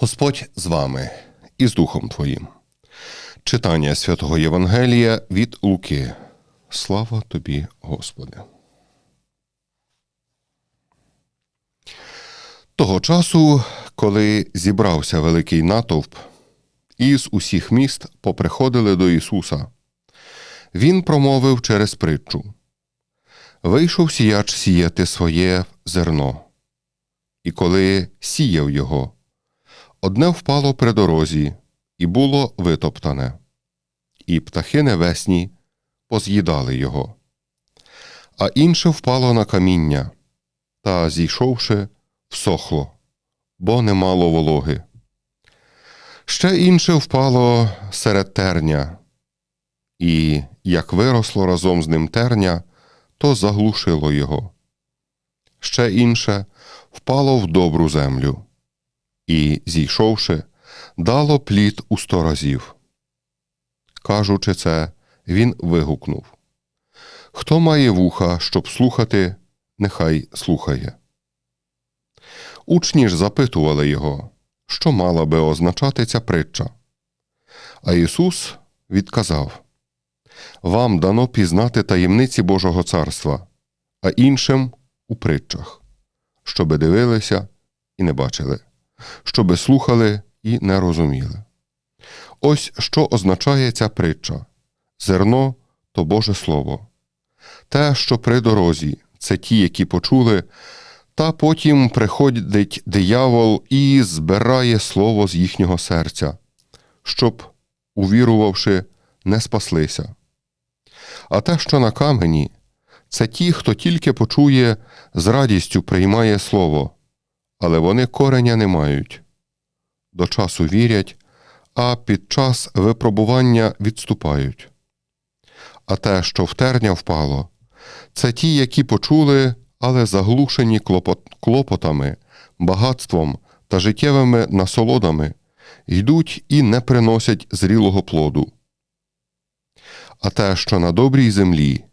Господь з вами і з Духом Твоїм. Читання святого Євангелія від Луки. Слава тобі, Господи. Того часу, коли зібрався великий натовп, із усіх міст поприходили до Ісуса. Він промовив через притчу: Вийшов сіяч сіяти своє зерно, і коли сіяв його, одне впало при дорозі і було витоптане, і птахи небесні поз'їдали його, а інше впало на каміння, та, зійшовши, всохло, бо не мало вологи. Ще інше впало серед терня, і, як виросло разом з ним терня, то заглушило його. Ще інше впало в добру землю, і, зійшовши, дало плід у сто разів. Кажучи це, він вигукнув Хто має вуха, щоб слухати, нехай слухає. Учні ж запитували його, що мала би означати ця притча. А Ісус відказав Вам дано пізнати таємниці Божого царства, а іншим у притчах, щоби дивилися і не бачили, щоби слухали і не розуміли. Ось що означає ця притча зерно то Боже Слово. Те, що при дорозі, це ті, які почули, та потім приходить диявол і збирає слово з їхнього серця, щоб, увірувавши, не спаслися. А те, що на камені, це ті, хто тільки почує, з радістю приймає слово, але вони кореня не мають. До часу вірять, а під час випробування відступають. А те, що в терня впало, це ті, які почули, але заглушені клопот, клопотами, багатством та життєвими насолодами, йдуть і не приносять зрілого плоду. А те, що на добрій землі,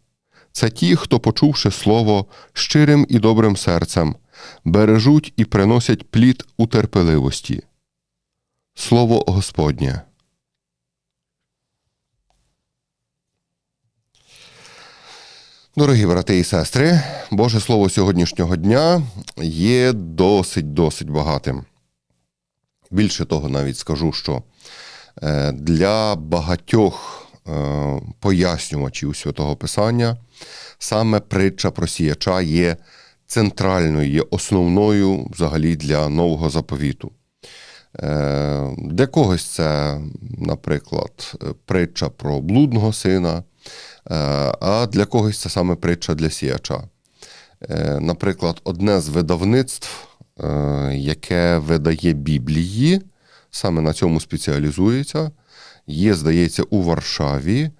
це ті, хто, почувши слово щирим і добрим серцем, бережуть і приносять плід у терпеливості. Слово Господнє. Дорогі брати і сестри, Боже Слово сьогоднішнього дня є досить досить багатим. Більше того, навіть скажу, що е, для багатьох е, пояснювачів святого Писання саме притча про сіяча є центральною, є основною взагалі для нового заповіту. Е, для когось це, наприклад, притча про блудного сина, а для когось це саме притча для сіяча. Наприклад, одне з видавництв, яке видає Біблії, саме на цьому спеціалізується, є, здається, у Варшаві,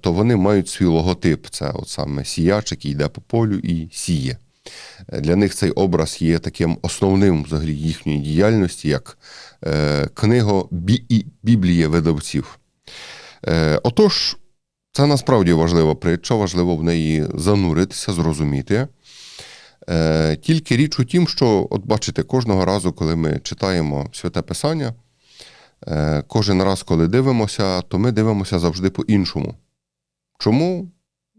то вони мають свій логотип. Це от саме сіяч, який йде по полю і сіє. Для них цей образ є таким основним взагалі їхньої діяльності, як книга Біблії видавців. Отож, це насправді важлива притча, важливо в неї зануритися, зрозуміти. Тільки річ у тім, що, от бачите, кожного разу, коли ми читаємо святе Писання, кожен раз, коли дивимося, то ми дивимося завжди по-іншому. Чому?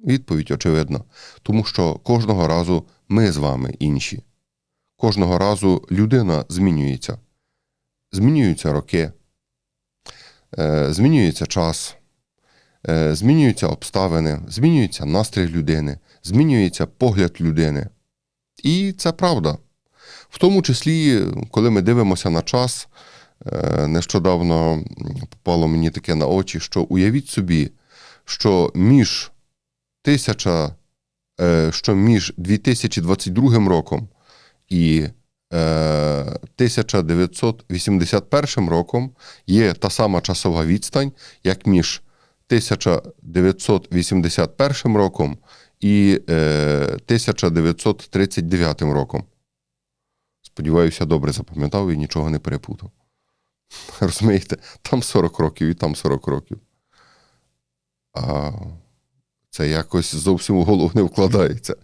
Відповідь очевидна. Тому що кожного разу ми з вами інші. Кожного разу людина змінюється. Змінюються роки, змінюється час, змінюються обставини, змінюється настрій людини, змінюється погляд людини. І це правда. В тому числі, коли ми дивимося на час, нещодавно попало мені таке на очі, що уявіть собі, що між тисяча, що між 2022 роком і 1981 роком є та сама часова відстань, як між 1981 роком і 1939 роком. Сподіваюся, добре запам'ятав і нічого не перепутав. Розумієте, там 40 років і там 40 років. А Це якось зовсім у голову не вкладається.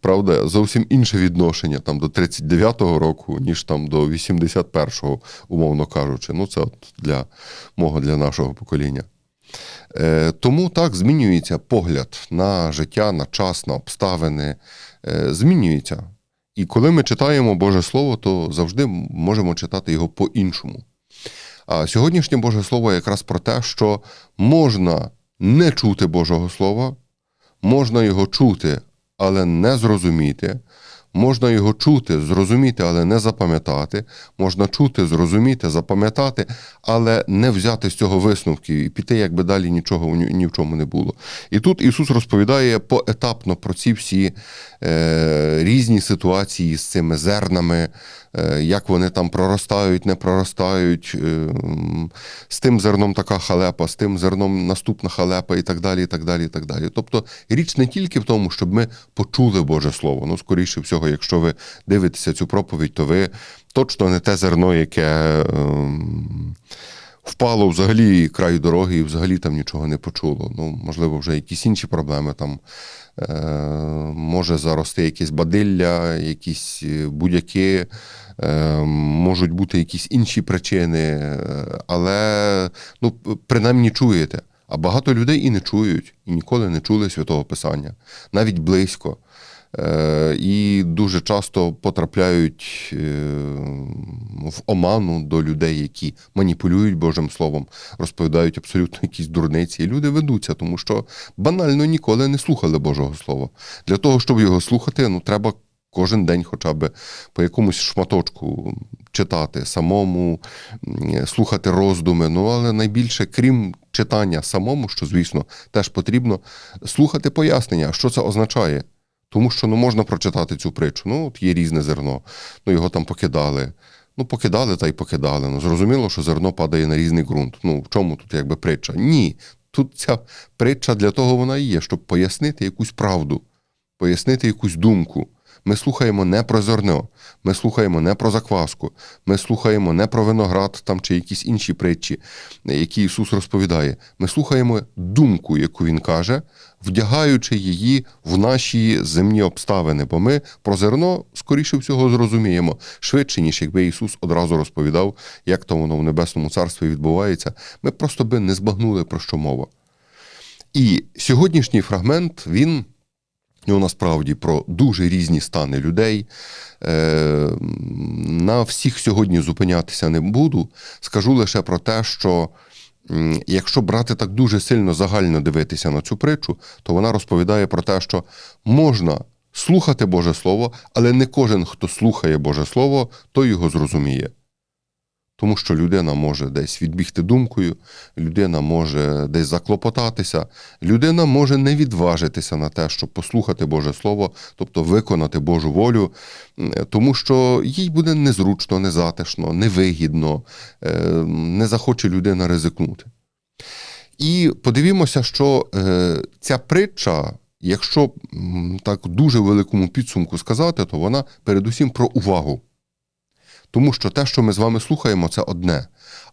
Правда, зовсім інше відношення там до 39-го року, ніж там до 81-го, умовно кажучи. Ну, це от для мого, для нашого покоління. Е, тому так змінюється погляд на життя, на час, на обставини. Е, змінюється. І коли ми читаємо Боже Слово, то завжди можемо читати його по-іншому. А сьогоднішнє Боже Слово якраз про те, що можна не чути Божого Слова, можна його чути, але не зрозуміти. Можна його чути, зрозуміти, але не запам'ятати. Можна чути, зрозуміти, запам'ятати, але не взяти з цього висновків і піти, якби далі нічого ні, в чому не було. І тут Ісус розповідає поетапно про ці всі е, різні ситуації з цими зернами, е, як вони там проростають, не проростають, е, з тим зерном така халепа, з тим зерном наступна халепа і так далі. і так далі, і так далі. Тобто річ не тільки в тому, щоб ми почули Боже Слово. Ну, скоріше всього, якщо ви дивитеся цю проповідь, то ви точно не те зерно, яке. ем, Впало взагалі краю дороги і взагалі там нічого не почуло. Ну, можливо, вже якісь інші проблеми там. Е, може зарости якесь бадилля, якісь е, будь-які, е, можуть бути якісь інші причини, але ну, принаймні чуєте. А багато людей і не чують, і ніколи не чули святого Писання, навіть близько. Е, І дуже часто потрапляють е, в оману до людей, які маніпулюють Божим Словом, розповідають абсолютно якісь дурниці. І люди ведуться, тому що банально ніколи не слухали Божого Слова. Для того, щоб його слухати, ну треба кожен день хоча б по якомусь шматочку читати, самому слухати роздуми. Ну, але найбільше, крім читання самому, що, звісно, теж потрібно, слухати пояснення, що це означає. Тому що ну, можна прочитати цю притчу. Ну, от є різне зерно, ну його там покидали. Ну, покидали та й покидали. Ну, зрозуміло, що зерно падає на різний ґрунт. Ну, в чому тут якби притча? Ні. Тут ця притча для того вона і є, щоб пояснити якусь правду, пояснити якусь думку. Ми слухаємо не про зерно, ми слухаємо не про закваску, ми слухаємо не про виноград там чи якісь інші притчі, які Ісус розповідає. Ми слухаємо думку, яку Він каже, вдягаючи її в наші земні обставини. Бо ми про зерно, скоріше всього, зрозуміємо швидше, ніж якби Ісус одразу розповідав, як то воно в Небесному Царстві відбувається. Ми просто би не збагнули, про що мова. І сьогоднішній фрагмент, він. Ну, насправді про дуже різні стани людей. Е, На всіх сьогодні зупинятися не буду. Скажу лише про те, що якщо брати так дуже сильно загально дивитися на цю притчу, то вона розповідає про те, що можна слухати Боже Слово, але не кожен, хто слухає Боже Слово, той його зрозуміє. Тому що людина може десь відбігти думкою, людина може десь заклопотатися, людина може не відважитися на те, щоб послухати Боже Слово, тобто виконати Божу волю, тому що їй буде незручно, незатишно, невигідно, е, не захоче людина ризикнути. І подивімося, що е, ця притча, якщо так дуже великому підсумку сказати, то вона передусім про увагу. Тому що те, що ми з вами слухаємо, це одне.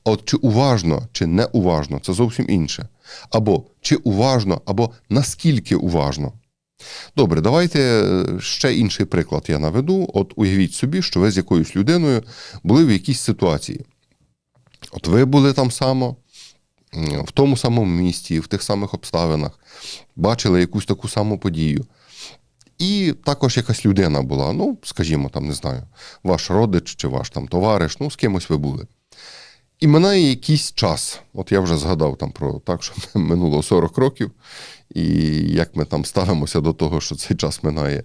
А от чи уважно, чи не уважно, це зовсім інше. Або чи уважно, або наскільки уважно. Добре, давайте е, ще інший приклад я наведу. От уявіть собі, що ви з якоюсь людиною були в якійсь ситуації. От ви були там само, в тому самому місті, в тих самих обставинах, бачили якусь таку саму подію. І також якась людина була, ну, скажімо, там, не знаю, ваш родич чи ваш там товариш, ну, з кимось ви були. І минає якийсь час. От я вже згадав там про так, що минуло 40 років, і як ми там ставимося до того, що цей час минає.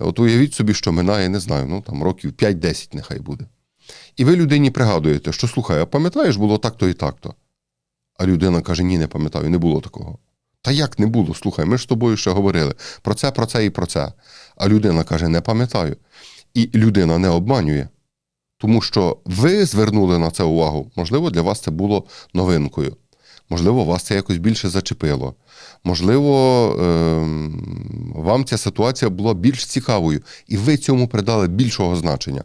От уявіть собі, що минає, не знаю, ну там років 5-10 нехай буде. І ви людині пригадуєте, що слухай, а пам'ятаєш, було так-то і так-то. А людина каже: ні, не пам'ятаю, не було такого. Та як не було? Слухай, ми ж з тобою ще говорили про це, про це і про це. А людина каже: не пам'ятаю. І людина не обманює. Тому що ви звернули на це увагу. Можливо, для вас це було новинкою. Можливо, вас це якось більше зачепило. Можливо, ем, вам ця ситуація була більш цікавою, і ви цьому придали більшого значення.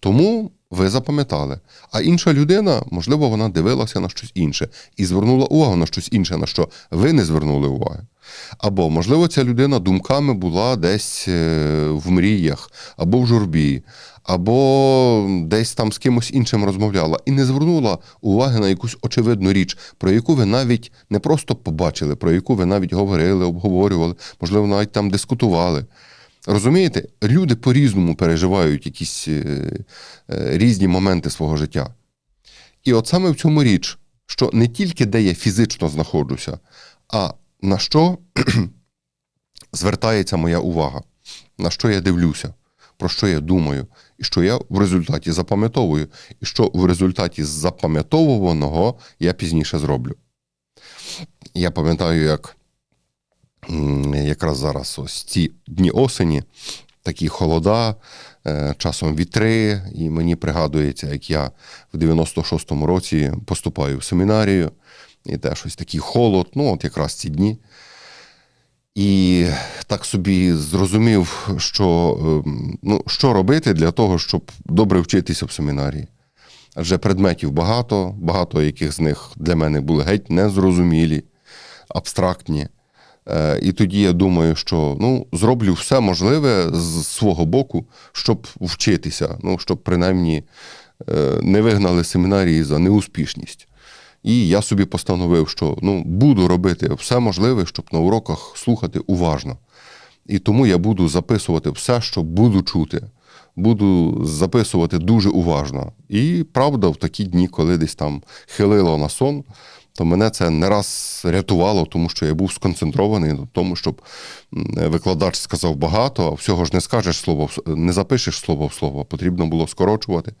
Тому ви запам'ятали. А інша людина, можливо, вона дивилася на щось інше і звернула увагу на щось інше, на що ви не звернули уваги. Або, можливо, ця людина думками була десь е, в мріях, або в журбі, або десь там з кимось іншим розмовляла, і не звернула уваги на якусь очевидну річ, про яку ви навіть не просто побачили, про яку ви навіть говорили, обговорювали, можливо, навіть там дискутували. Розумієте, люди по-різному переживають якісь е, е, різні моменти свого життя. І от саме в цьому річ, що не тільки де я фізично знаходжуся, а на що звертається моя увага, на що я дивлюся, про що я думаю, і що я в результаті запам'ятовую, і що в результаті запам'ятовуваного я пізніше зроблю. Я пам'ятаю, як якраз зараз ось ці дні осені, такі холода, е, часом вітри, і мені пригадується, як я в 96-му році поступаю в семінарію, і теж ось такий холод, ну от якраз ці дні. І так собі зрозумів, що, ем, ну, що робити для того, щоб добре вчитися в семінарії. Адже предметів багато, багато яких з них для мене були геть незрозумілі, абстрактні. Е, І тоді я думаю, що ну, зроблю все можливе з свого боку, щоб вчитися, ну, щоб принаймні е, не вигнали семінарії за неуспішність. І я собі постановив, що ну, буду робити все можливе, щоб на уроках слухати уважно. І тому я буду записувати все, що буду чути. Буду записувати дуже уважно. І правда, в такі дні, коли десь там хилило на сон, то мене це не раз рятувало, тому що я був сконцентрований на тому, щоб викладач сказав багато, а всього ж не скажеш слово, не запишеш слово в слово, потрібно було скорочувати.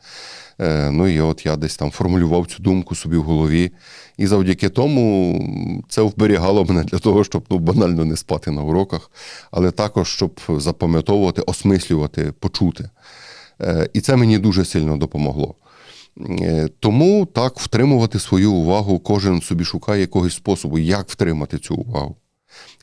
Е, Ну і от я десь там формулював цю думку собі в голові. І завдяки тому це вберігало мене для того, щоб ну, банально не спати на уроках, але також щоб запам'ятовувати, осмислювати, почути. Е, І це мені дуже сильно допомогло. Е, Тому так втримувати свою увагу, кожен собі шукає якогось способу, як втримати цю увагу.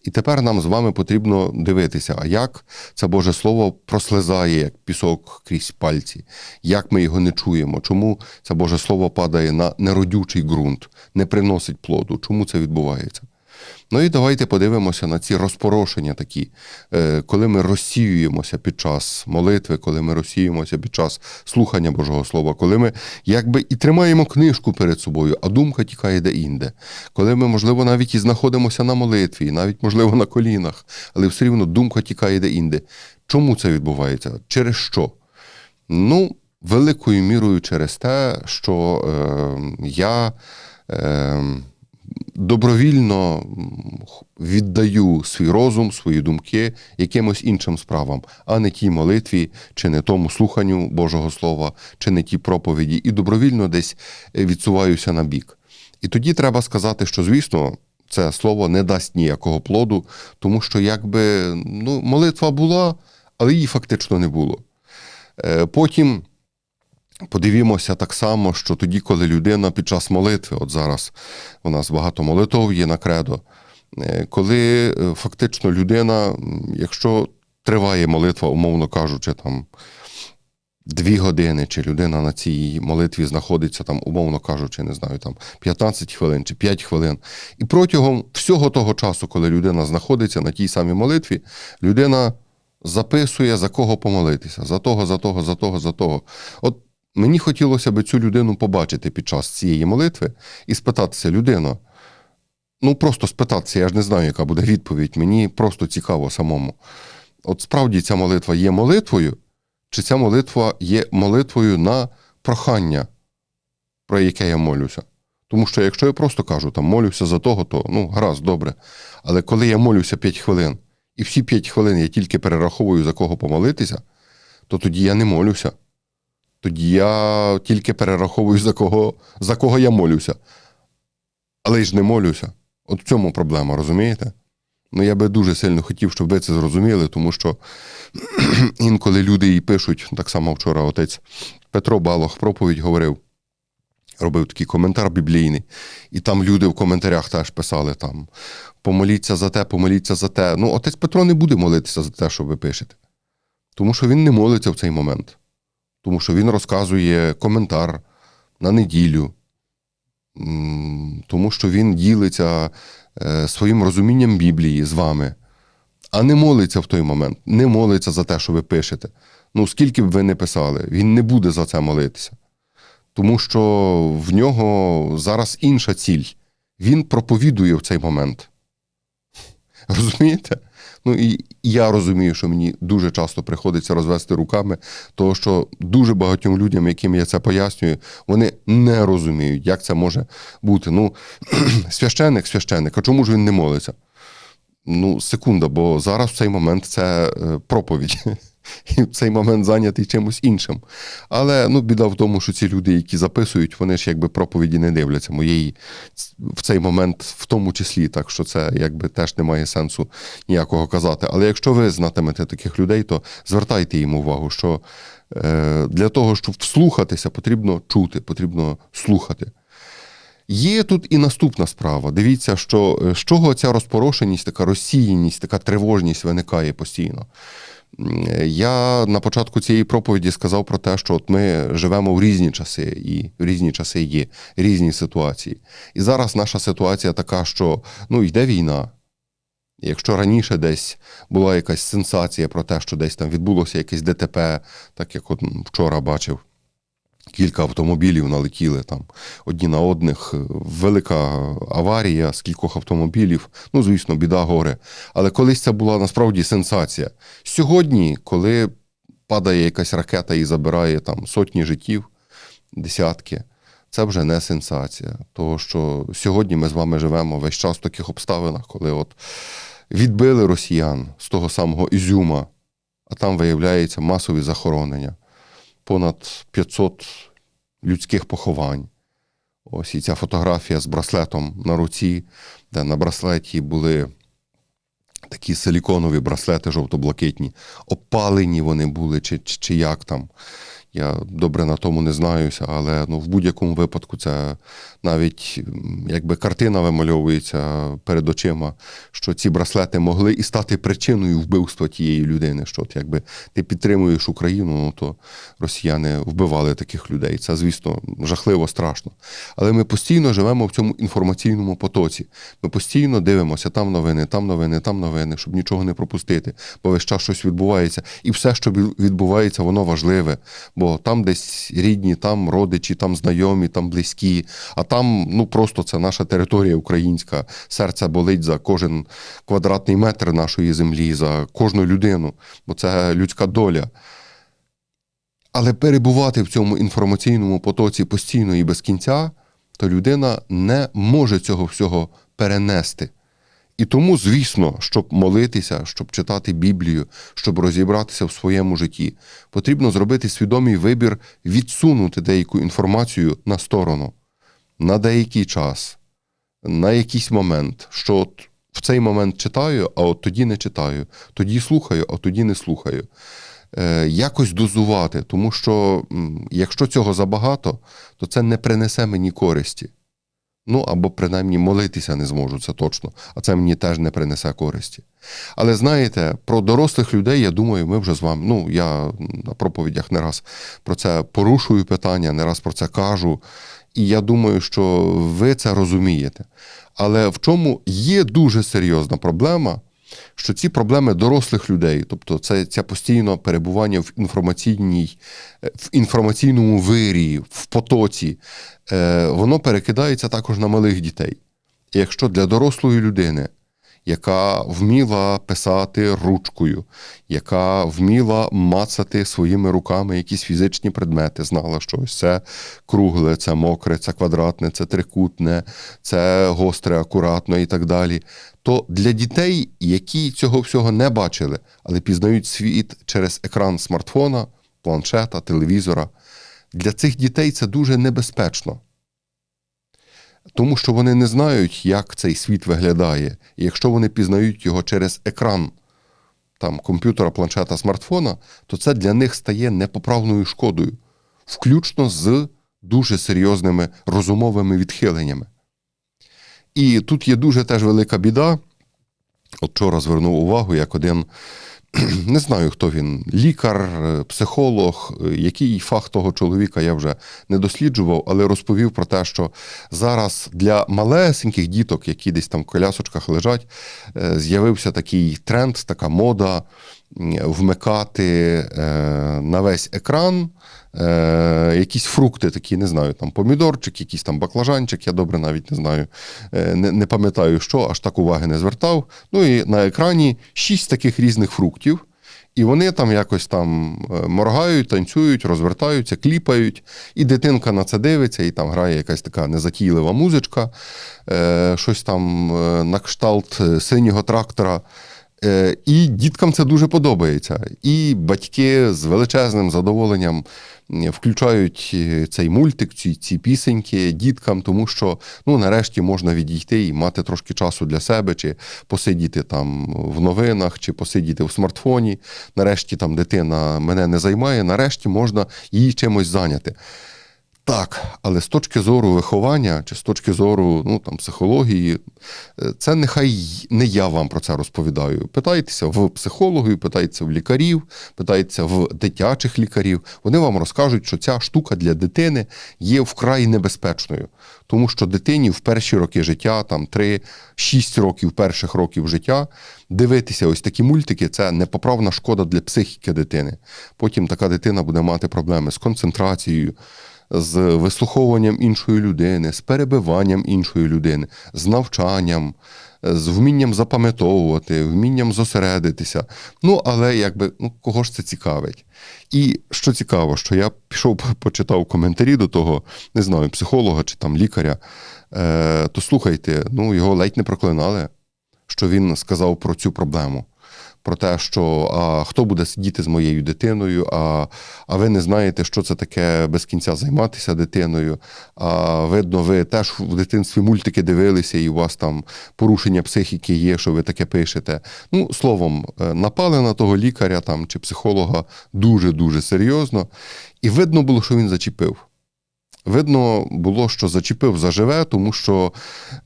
І тепер нам з вами потрібно дивитися, а як це Боже Слово прослизає, як пісок крізь пальці, як ми його не чуємо, чому це Боже Слово падає на неродючий ґрунт, не приносить плоду, чому це відбувається. Ну і давайте подивимося на ці розпорошення такі, е, коли ми розсіюємося під час молитви, коли ми розсіюємося під час слухання Божого Слова, коли ми якби і тримаємо книжку перед собою, а думка тікає де-інде. Коли ми, можливо, навіть і знаходимося на молитві, і навіть, можливо, на колінах, але все рівно думка тікає де-інде. Чому це відбувається? Через що? Ну, великою мірою через те, що е, я. Е, добровільно віддаю свій розум, свої думки якимось іншим справам, а не тій молитві, чи не тому слуханню Божого Слова, чи не тій проповіді, і добровільно десь е, відсуваюся на бік. І тоді треба сказати, що, звісно, це слово не дасть ніякого плоду, тому що якби ну, молитва була, але її фактично не було. Е, Потім подивімося так само, що тоді, коли людина під час молитви, от зараз у нас багато молитов є на кредо, е, коли е, фактично людина, якщо триває молитва, умовно кажучи, там дві години, чи людина на цій молитві знаходиться там, умовно кажучи, не знаю, там 15 хвилин чи 5 хвилин. І протягом всього того часу, коли людина знаходиться на тій самій молитві, людина записує, за кого помолитися, за того, за того, за того, за того. От мені хотілося б цю людину побачити під час цієї молитви і спитатися, людино, ну просто спитатися, я ж не знаю, яка буде відповідь. Мені просто цікаво самому. От справді ця молитва є молитвою, чи ця молитва є молитвою на прохання, про яке я молюся. Тому що якщо я просто кажу, там молюся за того, то ну, гаразд, добре. Але коли я молюся 5 хвилин, і всі 5 хвилин я тільки перераховую, за кого помолитися, то тоді я не молюся. Тоді я тільки перераховую, за кого, за кого я молюся. Але ж не молюся. От в цьому проблема, розумієте? Ну, я би дуже сильно хотів, щоб ви це зрозуміли, тому що інколи люди і пишуть, так само вчора отець Петро Балох проповідь говорив, робив такий коментар біблійний, і там люди в коментарях теж писали там: помоліться за те, помоліться за те. Ну, отець Петро не буде молитися за те, що ви пишете. Тому що він не молиться в цей момент. Тому що він розказує коментар на неділю, тому що він ділиться е, своїм розумінням Біблії з вами, а не молиться в той момент, не молиться за те, що ви пишете. Ну, скільки б ви не писали, він не буде за це молитися. Тому що в нього зараз інша ціль. Він проповідує в цей момент. Розумієте? Ну і я розумію, що мені дуже часто приходиться розвести руками, тому що дуже багатьом людям, яким я це пояснюю, вони не розуміють, як це може бути. Ну, священник, священник, а чому ж він не молиться? Ну, секунда, бо зараз в цей момент це е, проповідь. І в цей момент зайнятий чимось іншим. Але ну, біда в тому, що ці люди, які записують, вони ж якби проповіді не дивляться моєї в цей момент, в тому числі, так що це якби теж не має сенсу ніякого казати. Але якщо ви знатимете таких людей, то звертайте їм увагу, що е, для того, щоб вслухатися, потрібно чути, потрібно слухати. Є тут і наступна справа. Дивіться, що з чого ця розпорошеність, така розсіяність, така тривожність виникає постійно. Я на початку цієї проповіді сказав про те, що от ми живемо в різні часи, і в різні часи є різні ситуації. І зараз наша ситуація така, що ну, йде війна. Якщо раніше десь була якась сенсація про те, що десь там відбулося якесь ДТП, так як от вчора бачив, Кілька автомобілів налетіли там одні на одних. Велика аварія з кількох автомобілів. Ну, звісно, біда горе. Але колись це була насправді сенсація. Сьогодні, коли падає якась ракета і забирає там сотні життів, десятки, це вже не сенсація. Того, що сьогодні ми з вами живемо весь час в таких обставинах, коли от відбили росіян з того самого Ізюма, а там виявляється масові захоронення понад 500 людських поховань. Ось і ця фотографія з браслетом на руці, де на браслеті були такі силіконові браслети жовто-блакитні, опалені вони були, чи, чи, чи як там. Я добре на тому не знаюся, але ну, в будь-якому випадку це навіть якби картина вимальовується перед очима, що ці браслети могли і стати причиною вбивства тієї людини. Що от якби ти підтримуєш Україну, ну то росіяни вбивали таких людей. Це, звісно, жахливо страшно. Але ми постійно живемо в цьому інформаційному потоці. Ми постійно дивимося там новини, там новини, там новини, щоб нічого не пропустити, бо весь час щось відбувається. І все, що відбувається, воно важливе бо там десь рідні, там родичі, там знайомі, там близькі, а там ну просто це наша територія українська. Серце болить за кожен квадратний метр нашої землі, за кожну людину, бо це людська доля. Але перебувати в цьому інформаційному потоці постійно і без кінця, то людина не може цього всього перенести. І тому, звісно, щоб молитися, щоб читати Біблію, щоб розібратися в своєму житті, потрібно зробити свідомий вибір, відсунути деяку інформацію на сторону, на деякий час, на якийсь момент, що от в цей момент читаю, а от тоді не читаю, тоді слухаю, а тоді не слухаю. Е, якось дозувати, тому що якщо цього забагато, то це не принесе мені користі. Ну або принаймні молитися не зможу, це точно, а це мені теж не принесе користі. Але знаєте, про дорослих людей, я думаю, ми вже з вами. Ну, я на проповідях не раз про це порушую питання, не раз про це кажу. І я думаю, що ви це розумієте. Але в чому є дуже серйозна проблема, що ці проблеми дорослих людей, тобто це ця постійне перебування в інформаційній, в інформаційному вирі, в потоці, е, воно перекидається також на малих дітей. І якщо для дорослої людини яка вміла писати ручкою, яка вміла мацати своїми руками якісь фізичні предмети, знала, що ось це кругле, це мокре, це квадратне, це трикутне, це гостре, акуратно і так далі. То для дітей, які цього всього не бачили, але пізнають світ через екран смартфона, планшета, телевізора, для цих дітей це дуже небезпечно тому що вони не знають, як цей світ виглядає. І якщо вони пізнають його через екран там, комп'ютера, планшета, смартфона, то це для них стає непоправною шкодою, включно з дуже серйозними розумовими відхиленнями. І тут є дуже теж велика біда. От вчора звернув увагу, як один не знаю, хто він, лікар, е, психолог, е, який фах того чоловіка я вже не досліджував, але розповів про те, що зараз для малесеньких діток, які десь там в колясочках лежать, е, з'явився такий тренд, така мода вмикати е, на весь екран. Е, якісь фрукти такі, не знаю, там помідорчик, якийсь там баклажанчик, я добре навіть не знаю, е, не, не пам'ятаю, що, аж так уваги не звертав. Ну і на екрані шість таких різних фруктів. І вони там якось там моргають, танцюють, розвертаються, кліпають, і дитинка на це дивиться, і там грає якась така незатійлива музичка, щось там на кшталт синього трактора. Е, І діткам це дуже подобається. І батьки з величезним задоволенням включають е, цей мультик, ці, ці пісеньки діткам, тому що ну, нарешті можна відійти і мати трошки часу для себе, чи посидіти там в новинах, чи посидіти в смартфоні. Нарешті там дитина мене не займає, нарешті можна її чимось зайняти. Так, але з точки зору виховання чи з точки зору ну, там, психології, е, це нехай не я вам про це розповідаю. Питайтеся в психологів, питайтеся в лікарів, питайтеся в дитячих лікарів. Вони вам розкажуть, що ця штука для дитини є вкрай небезпечною. Тому що дитині в перші роки життя, там 3-6 років перших років життя, дивитися ось такі мультики це непоправна шкода для психіки дитини. Потім така дитина буде мати проблеми з концентрацією з вислуховуванням іншої людини, з перебиванням іншої людини, з навчанням, з вмінням запам'ятовувати, вмінням зосередитися. Ну, але якби ну, кого ж це цікавить? І що цікаво, що я пішов почитав коментарі до того, не знаю, психолога чи там лікаря, е, то слухайте, ну його ледь не проклинали, що він сказав про цю проблему про те, що а, хто буде сидіти з моєю дитиною, а а ви не знаєте, що це таке без кінця займатися дитиною. А видно, ви теж в дитинстві мультики дивилися, і у вас там порушення психіки є, що ви таке пишете. Ну, словом, е, напали на того лікаря там чи психолога дуже-дуже серйозно, і видно було, що він зачепив. Видно було, що зачепив заживе, тому що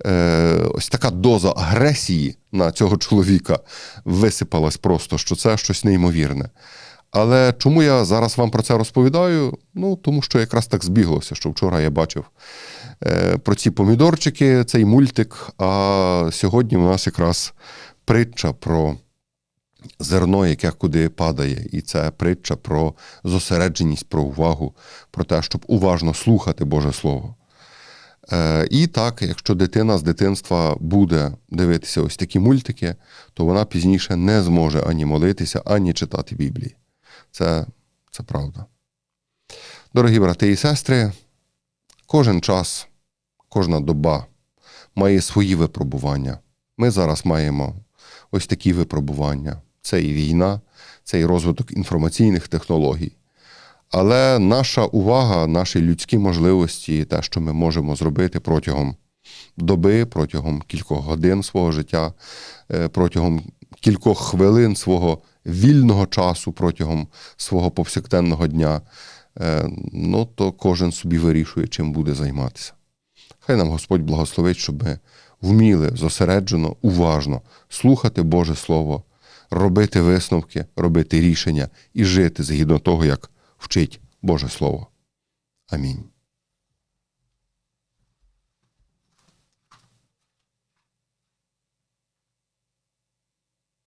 е, ось така доза агресії на цього чоловіка висипалась просто, що це щось неймовірне. Але чому я зараз вам про це розповідаю? Ну, тому що якраз так збіглося, що вчора я бачив е, про ці помідорчики, цей мультик. А сьогодні у нас якраз притча про зерно, яке куди падає, і це притча про зосередженість, про увагу, про те, щоб уважно слухати Боже Слово. Е, І так, якщо дитина з дитинства буде дивитися ось такі мультики, то вона пізніше не зможе ані молитися, ані читати Біблії. Це, Це правда. Дорогі брати і сестри, кожен час, кожна доба має свої випробування. Ми зараз маємо ось такі випробування це і війна, це і розвиток інформаційних технологій. Але наша увага, наші людські можливості, те, що ми можемо зробити протягом доби, протягом кількох годин свого життя, е, протягом кількох хвилин свого вільного часу, протягом свого повсякденного дня, е, ну то кожен собі вирішує, чим буде займатися. Хай нам Господь благословить, щоб ми вміли зосереджено, уважно слухати Боже Слово робити висновки, робити рішення і жити згідно того, як вчить Боже Слово. Амінь.